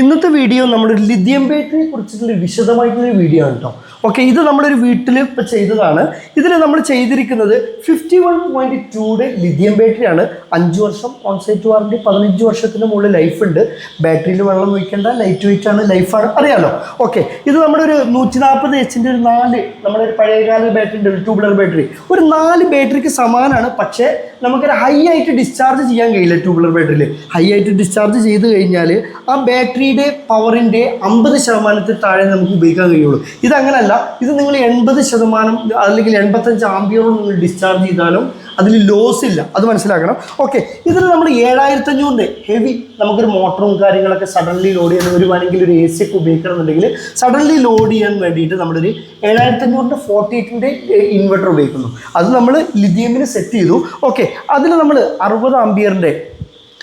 ഇന്നത്തെ വീഡിയോ നമ്മുടെ ലിഥിയം ബാറ്ററിയെ കുറിച്ചിട്ടുള്ള വിശദമായിട്ടുള്ള വീഡിയോ ആണ് കേട്ടോ ഓക്കെ ഇത് നമ്മളൊരു വീട്ടിൽ ഇപ്പോൾ ചെയ്തതാണ്. ഇതിൽ നമ്മൾ ചെയ്തിരിക്കുന്നത് ഫിഫ്റ്റി വൺ പോയിന്റ് ടൂയുടെ ലിഥിയം ബാറ്ററിയാണ് അഞ്ച് വർഷം ഓൺസൈറ്റ് വാറണ്ടി പതിനഞ്ച് വർഷത്തിന് മുകളിൽ ലൈഫ് ഉണ്ട്. ബാറ്ററിയിൽ വെള്ളം ഒഴിക്കേണ്ട ലൈറ്റ് വെയിറ്റ് ആണ് ലൈഫാണ് അറിയാലോ? ഓക്കെ ഇത് നമ്മുടെ ഒരു നൂറ്റി നാൽപ്പത് എച്ചിന്റെ ഒരു നാല് നമ്മുടെ ഒരു പഴയകാല ബാറ്ററി ഉണ്ട് ഒരു ട്യൂബുലർ ബാറ്ററി ഒരു നാല് ബാറ്ററിക്ക് സമാനമാണ് പക്ഷേ നമുക്കൊരു ഹൈ ആയിട്ട് ഡിസ്ചാർജ് ചെയ്യാൻ കഴിയില്ല ട്യൂബുലർ ബാറ്ററിയിൽ ഹൈ ആയിട്ട് ഡിസ്ചാർജ് ചെയ്ത് കഴിഞ്ഞാൽ ആ ബാറ്ററിയുടെ പവറിന്റെ അമ്പത് ശതമാനത്തിൽ താഴെ നമുക്ക് ഉപയോഗിക്കാൻ കഴിയുള്ളൂ. ഇതങ്ങനല്ല. ഇത് നിങ്ങൾ എൺപത് ശതമാനം അല്ലെങ്കിൽ എൺപത്തഞ്ച് ആംബിയറോട് നിങ്ങൾ ഡിസ്ചാർജ് ചെയ്താലും അതിൽ ലോസ് ഇല്ല. അത് മനസ്സിലാക്കണം. ഓക്കെ ഇതിൽ നമ്മൾ ഏഴായിരത്തി അഞ്ഞൂറിന്റെ ഹെവി നമുക്കൊരു മോട്ടറും കാര്യങ്ങളൊക്കെ സഡൻലി ലോഡ് ചെയ്യാൻ ഒരു വേണമെങ്കിൽ ഒരു എ സി ഒക്കെ ഉപയോഗിക്കണം എന്നുണ്ടെങ്കിൽ സഡൻലി ലോഡ് ചെയ്യാൻ വേണ്ടിയിട്ട് നമ്മളൊരു ഏഴായിരത്തി അഞ്ഞൂറിന്റെ ഫോർട്ടി എയ്റ്റിന്റെ ഇൻവെർട്ടർ ഉപയോഗിക്കുന്നു. അത് നമ്മൾ ലിഥിയമിന് സെറ്റ് ചെയ്തു. ഓക്കെ അതിൽ നമ്മൾ അറുപത് ആംബിയറിന്റെ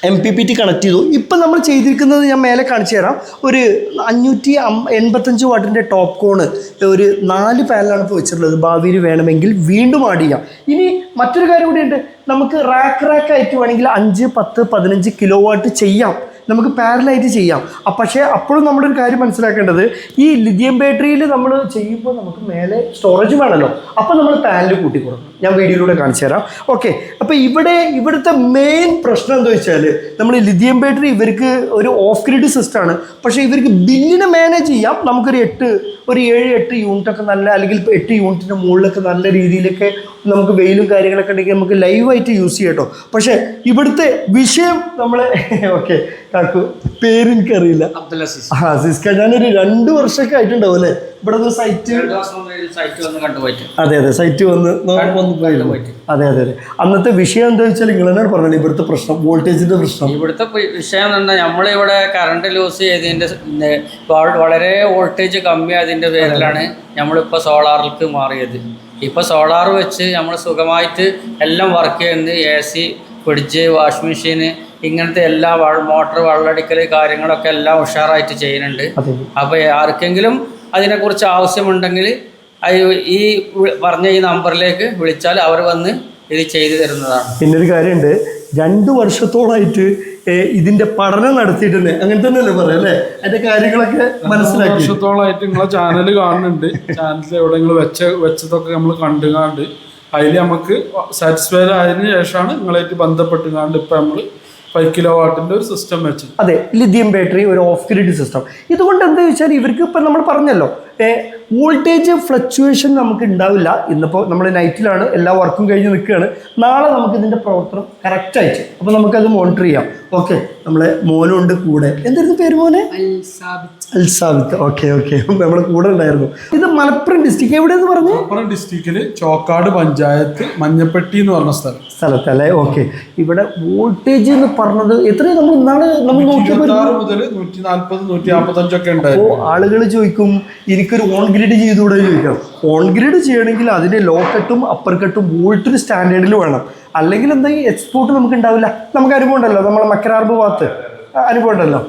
M P P T connect ചെയ്തു. ഇപ്പം നമ്മൾ ചെയ്തിരിക്കുന്നത് ഞാൻ മേലെ കാണിച്ചു തരാം. ഒരു അഞ്ഞൂറ്റി എൺപത്തഞ്ച് വാട്ടിന്റെ ടോപ്പ് കോണ് ഒരു നാല് പാനലാണ് ഇപ്പോൾ വെച്ചിട്ടുള്ളത്. ഭാവിയിൽ വേണമെങ്കിൽ വീണ്ടും ആഡ് ചെയ്യാം. ഇനി മറ്റൊരു കാര്യം കൂടിയുണ്ട് നമുക്ക് റാക്ക് റാക്ക് ആയിട്ട് വേണമെങ്കിൽ അഞ്ച് പത്ത് പതിനഞ്ച് കിലോ വാട്ട് ചെയ്യാം. നമുക്ക് പാരലായിട്ട് ചെയ്യാം. പക്ഷേ അപ്പോഴും ഒരു കാര്യം മനസ്സിലാക്കേണ്ടത് ഈ ലിഥിയം ബാറ്ററിയിൽ നമ്മൾ ചെയ്യുമ്പോൾ നമുക്ക് മേലെ സ്റ്റോറേജ് വേണമല്ലോ. അപ്പോൾ നമ്മൾ പാനൽ കൂട്ടി കൊടുക്കണം. ഞാൻ വീഡിയോയിലൂടെ കാണിച്ചു തരാം. ഓക്കെ അപ്പോൾ ഇവിടെ ഇവിടുത്തെ മെയിൻ പ്രശ്നം എന്താ വെച്ചാൽ നമ്മൾ ലിഥിയം ബാറ്ററി ഇവർക്ക് ഒരു ഓഫ് ഗ്രിഡ് സിസ്റ്റം ആണ്. പക്ഷേ ഇവർക്ക് ബില്ലിനെ മാനേജ് ചെയ്യാം. നമുക്കൊരു എട്ട് ഒരു ഏഴ് എട്ട് യൂണിറ്റ് ഒക്കെ നല്ല അല്ലെങ്കിൽ എട്ട് യൂണിറ്റിന്റെ മുകളിലൊക്കെ നല്ല രീതിയിലൊക്കെ നമുക്ക് വെയിലും കാര്യങ്ങളൊക്കെ ഉണ്ടെങ്കിൽ നമുക്ക് ലൈവായിട്ട് യൂസ് ചെയ്യാം കേട്ടോ. പക്ഷേ ഇവിടുത്തെ വിഷയം നമ്മൾ ഓക്കെ കാക്കു പേര് എനിക്കറിയില്ല. അബ്ദുൽ അസീസ്. ആ സിസ്ക ഞാനൊരു രണ്ട് വർഷമൊക്കെ ആയിട്ടുണ്ടാവും അല്ലേ? ഇവിടെ നിന്ന് സൈറ്റ് അതെ അതെ സൈറ്റ് വന്ന് അതെ അതെ അതെ. അന്നത്തെ വിഷയം എന്താ വെച്ചാൽ നിങ്ങൾ തന്നെ പറഞ്ഞത് ഇവിടുത്തെ പ്രശ്നം വോൾട്ടേജിന്റെ പ്രശ്നം. ഇവിടുത്തെ വിഷയം എന്ന് പറഞ്ഞാൽ നമ്മളിവിടെ കറണ്ട് ലൂസ് ചെയ്തതിന്റെ വളരെ വോൾട്ടേജ് കമ്മി അതിന്റെ പേരിലാണ് നമ്മളിപ്പോൾ സോളാറിലേക്ക് മാറിയത്. ഇപ്പോൾ സോളാർ വെച്ച് നമ്മൾ സുഖമായിട്ട് എല്ലാം വർക്ക് ചെയ്യുന്നത് എ സി ഫ്രിഡ്ജ് വാഷിംഗ് മെഷീന് ഇങ്ങനത്തെ എല്ലാ മോട്ടർ വെള്ളടിക്കൽ കാര്യങ്ങളൊക്കെ എല്ലാം ഉഷാറായിട്ട് ചെയ്യുന്നുണ്ട്. അപ്പൊ അപ്പോൾ ആർക്കെങ്കിലും അതിനെക്കുറിച്ച് ആവശ്യമുണ്ടെങ്കിൽ ഈ പറഞ്ഞ ഈ നമ്പറിലേക്ക് വിളിച്ചാൽ അവർ വന്ന് ഇത് ചെയ്തു തരുന്നതാണ്. പിന്നെ ഒരു കാര്യമുണ്ട്. രണ്ട് വർഷത്തോളായിട്ട് ഇതിന്റെ പഠനം നടത്തിയിട്ടുണ്ട്. അങ്ങനെ തന്നെയല്ലേ പറയാം അല്ലേ? അതിന്റെ കാര്യങ്ങളൊക്കെ മനസ്സിലാക്കി. വർഷത്തോളമായിട്ട് നിങ്ങളെ ചാനൽ കാണുന്നുണ്ട്. ചാനലിൽ എവിടെ നിങ്ങൾ വെച്ച വെച്ചതൊക്കെ നമ്മൾ കണ്ടുകാണ്ട് അതിൽ നമുക്ക് സാറ്റിസ്ഫൈഡ് ആയതിനു ശേഷമാണ് നിങ്ങളായിട്ട് ബന്ധപ്പെട്ടുകാണ്ട് ഇപ്പം നമ്മൾ ഫൈവ് കിലോ വാട്ടിന്റെ ഒരു സിസ്റ്റം വെച്ച് അതെ ലിഥിയം ബാറ്ററി ഒരു ഓഫ് ഗ്രിഡ് സിസ്റ്റം ഇതുകൊണ്ട് എന്താ വെച്ചാൽ ഇവർക്ക് ഇപ്പം നമ്മൾ പറഞ്ഞല്ലോ വോൾട്ടേജ് ഫ്ലക്ച്വേഷൻ നമുക്ക് ഉണ്ടാവില്ല ഇന്നിപ്പോൾ നമ്മൾ നൈറ്റിലാണ് എല്ലാ വർക്കും കഴിഞ്ഞ് നിൽക്കുകയാണ് നാളെ നമുക്ക് ഇതിന്റെ പ്രവർത്തനം കറക്റ്റായിട്ട് അപ്പോൾ നമുക്കത് മോണിറ്റർ ചെയ്യാം. ഓക്കെ നമ്മളെ മോനുണ്ട് കൂടെ. എന്തായിരുന്നു പേര് മോനെ? അൽസാബിത്ത്. Okay okay. നമ്മളെ കൂടെ ഉണ്ടായിരുന്നു. ഇത് മലപ്പുറം ഡിസ്ട്രിക്ട് എവിടെയെന്ന് പറഞ്ഞു? മലപ്പുറം ഡിസ്ട്രിക്റ്റിൽ ചോക്കാട് പഞ്ചായത്ത് മഞ്ഞപ്പെട്ടി എന്ന് പറഞ്ഞ സ്ഥലം. സ്ഥലത്തല്ലേ ഓക്കെ. ഇവിടെ വോൾട്ടേജ് എന്ന് പറഞ്ഞത് എത്ര നമ്മൾ ഇന്നാണ് നമ്മൾ നോക്കിയപ്പോൾ ആളുകൾ ചോദിക്കും എനിക്കൊരു ഓൺ ഗ്രിഡ് ചെയ്തുകൂടെ? ചോദിക്കാം. ഓൺ ഗ്രിഡ് ചെയ്യണമെങ്കിൽ അതിന്റെ ലോ കട്ടും അപ്പർ കട്ടും വോൾട്ടൊരു സ്റ്റാൻഡേർഡിൽ വേണം. അല്ലെങ്കിൽ എന്താ ഈ എക്സ്പോർട്ട് നമുക്ക് ഉണ്ടാവില്ല? നമുക്ക് അനുഭവം ഉണ്ടല്ലോ നമ്മളെ മക്കരാർബ് ഭാഗത്ത് അനുഭവമുണ്ടല്ലോ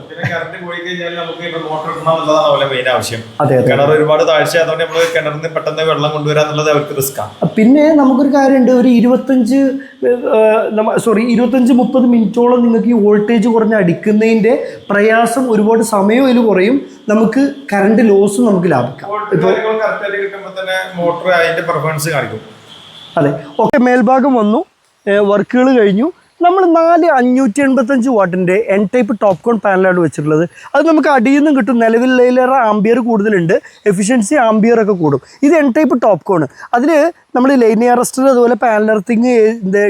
പിന്നെ ഒരുപാട് താഴ്ച നമ്മൾ പെട്ടെന്ന് വെള്ളം അവർക്ക് റിസ്ക്കാണ് നമുക്കൊരു കാര്യമുണ്ട് ഒരു ഇരുപത്തഞ്ച് സോറി ഇരുപത്തഞ്ച് മുപ്പത് മിനിറ്റോളം നിങ്ങൾക്ക് ഈ വോൾട്ടേജ് കുറഞ്ഞ് അടിക്കുന്നതിന്റെ പ്രയാസം ഒരുപാട് സമയം അതിൽ കുറയും. നമുക്ക് കറണ്ട് ലോസും നമുക്ക് ലാഭിക്കാം. മോട്ടർ അതിന്റെ പെർഫോമൻസ് കാണിക്കും. അതെ. ഓക്കെ മേൽഭാഗം വന്നു. വർക്കുകൾ കഴിഞ്ഞു. നമ്മൾ നാല് അഞ്ഞൂറ്റി എൺപത്തഞ്ച് വാട്ടിന്റെ എൻ ടൈപ്പ് ടോപ്പ് കോൺ പാനലാണ് വെച്ചിട്ടുള്ളത്. അത് നമുക്ക് അടിയിൽ നിന്നും കിട്ടും. നിലവിലേറെ ആംബിയർ കൂടുതലുണ്ട്. എഫിഷ്യൻസി ആംബിയർ ഒക്കെ കൂടും. ഇത് എൻ ടൈപ്പ് ടോപ്പ് കോൺ അതിൽ നമ്മൾ ലൈനി അറസ്റ്റർ അതുപോലെ panel earthing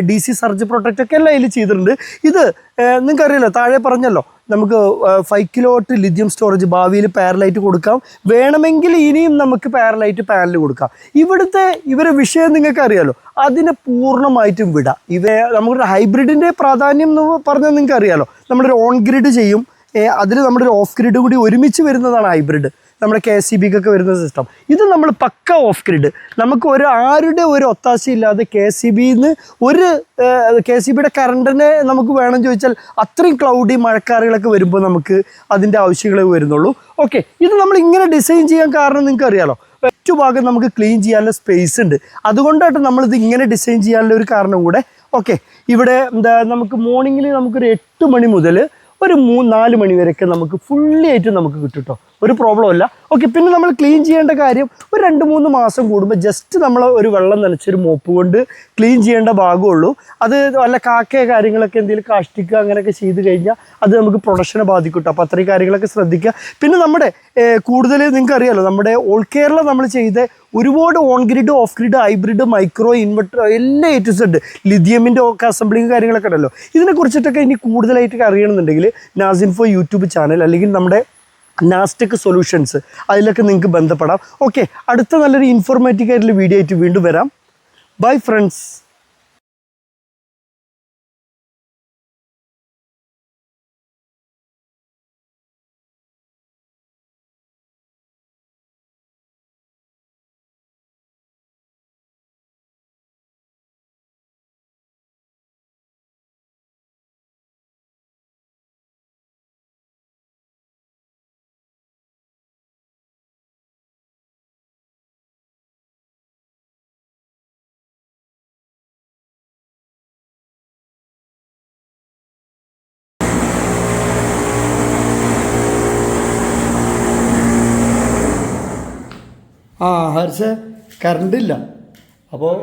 D C surge protect ഒക്കെ എല്ലാം അതിൽ ചെയ്തിട്ടുണ്ട്. ഇത് നിങ്ങൾക്ക് അറിയാലോ താഴെ പറഞ്ഞല്ലോ നമുക്ക് five kilo watt lithium storage ഭാവിയിൽ പാരലൈറ്റ് കൊടുക്കാം. വേണമെങ്കിൽ ഇനിയും നമുക്ക് പാരലൈറ്റ് പാനൽ കൊടുക്കാം. ഇവിടുത്തെ ഇവരെ വിഷയം നിങ്ങൾക്ക് അറിയാലോ അതിനെ പൂർണമായിട്ടും വിടാം. ഇവ നമ്മുടെ ഹൈബ്രിഡിന്റെ പ്രാധാന്യം എന്ന് പറഞ്ഞാൽ നിങ്ങൾക്ക് അറിയാലോ നമ്മളൊരു ഓൺ ഗ്രിഡ് ചെയ്യും. അതിൽ നമ്മുടെ ഒരു ഓഫ് ഗ്രിഡ് കൂടി ഒരുമിച്ച് വരുന്നതാണ് ഹൈബ്രിഡ് നമ്മുടെ കെ എസ് സി ബിക്കൊക്കെ വരുന്ന സിസ്റ്റം ഇത് നമ്മൾ പക്ക ഓഫ് ഗ്രിഡ് നമുക്ക് ഒരു ആരുടെ ഒരു ഒത്താശയില്ലാതെ കെ എസ് സി ബിന്ന് ഒരു കെ എസ് സി ബിയുടെ കറണ്ടിനെ നമുക്ക് വേണം ചോദിച്ചാൽ അത്രയും ക്ലൗഡി മഴക്കാറുകളൊക്കെ വരുമ്പോൾ നമുക്ക് അതിന്റെ ആവശ്യങ്ങളെ വരുന്നുള്ളൂ. ഓക്കെ ഇത് നമ്മൾ ഇങ്ങനെ ഡിസൈൻ ചെയ്യാൻ കാരണം നിങ്ങൾക്ക് അറിയാലോ. ഭാഗം നമുക്ക് ക്ലീൻ ചെയ്യാനുള്ള സ്പേസ് ഉണ്ട്. അതുകൊണ്ടായിട്ട് നമ്മളിത് ഇങ്ങനെ ഡിസൈൻ ചെയ്യാനുള്ള ഒരു കാരണം കൂടെ. ഓക്കെ ഇവിടെ എന്താ നമുക്ക് മോർണിംഗിൽ നമുക്കൊരു എട്ട് മണി മുതൽ ഒരു മൂന്ന് നാല് മണി വരെയൊക്കെ നമുക്ക് ഫുള്ളി ആയിട്ട് നമുക്ക് കിട്ടും കേട്ടോ ഒരു പ്രോബ്ലം ഇല്ല. ഓക്കെ പിന്നെ നമ്മൾ ക്ലീൻ ചെയ്യേണ്ട കാര്യം ഒരു രണ്ട് മൂന്ന് മാസം കൂടുമ്പോൾ ജസ്റ്റ് നമ്മൾ ഒരു വെള്ളം നനച്ചൊരു മോപ്പ് കൊണ്ട് ക്ലീൻ ചെയ്യേണ്ട ഭാഗമുള്ളൂ. അത് വല്ല കാക്കയോ കാര്യങ്ങളൊക്കെ എന്തെങ്കിലും കാഷ്ടിക്കുക അങ്ങനെയൊക്കെ ചെയ്ത് കഴിഞ്ഞാൽ അത് നമുക്ക് പ്രൊഡക്ഷനെ ബാധിക്കും അപ്പോൾ അത്രയും കാര്യങ്ങളൊക്കെ ശ്രദ്ധിക്കുക. പിന്നെ നമ്മുടെ കൂടുതൽ നിങ്ങൾക്ക് അറിയാലോ നമ്മുടെ ഓൾ കേരള നമ്മൾ ചെയ്ത ഒരുപാട് on grid off grid hybrid micro inverter എല്ലാ ഐറ്റംസ് ഉണ്ട്. ലിഥിയമിന്റെ ഒക്കെ അസംബ്ലിങ് കാര്യങ്ങളൊക്കെ ഉണ്ടല്ലോ. ഇതിനെക്കുറിച്ചിട്ടൊക്കെ ഇനി കൂടുതലായിട്ട് അറിയണമെന്നുണ്ടെങ്കിൽ നാസിൻഫോ യൂട്യൂബ് ചാനൽ അല്ലെങ്കിൽ നമ്മുടെ നാസ്റ്റിക് സൊല്യൂഷൻസ് അതിലൊക്കെ നിങ്ങൾക്ക് ബന്ധപ്പെടാം. ഓക്കെ അടുത്ത നല്ലൊരു ഇൻഫോർമേറ്റീവ് ആയിട്ടുള്ള വീഡിയോ ആയിട്ട് വീണ്ടും വരാം. ബൈ ഫ്രണ്ട്സ് ആ ഹർഷ കറണ്ടില്ല അപ്പോൾ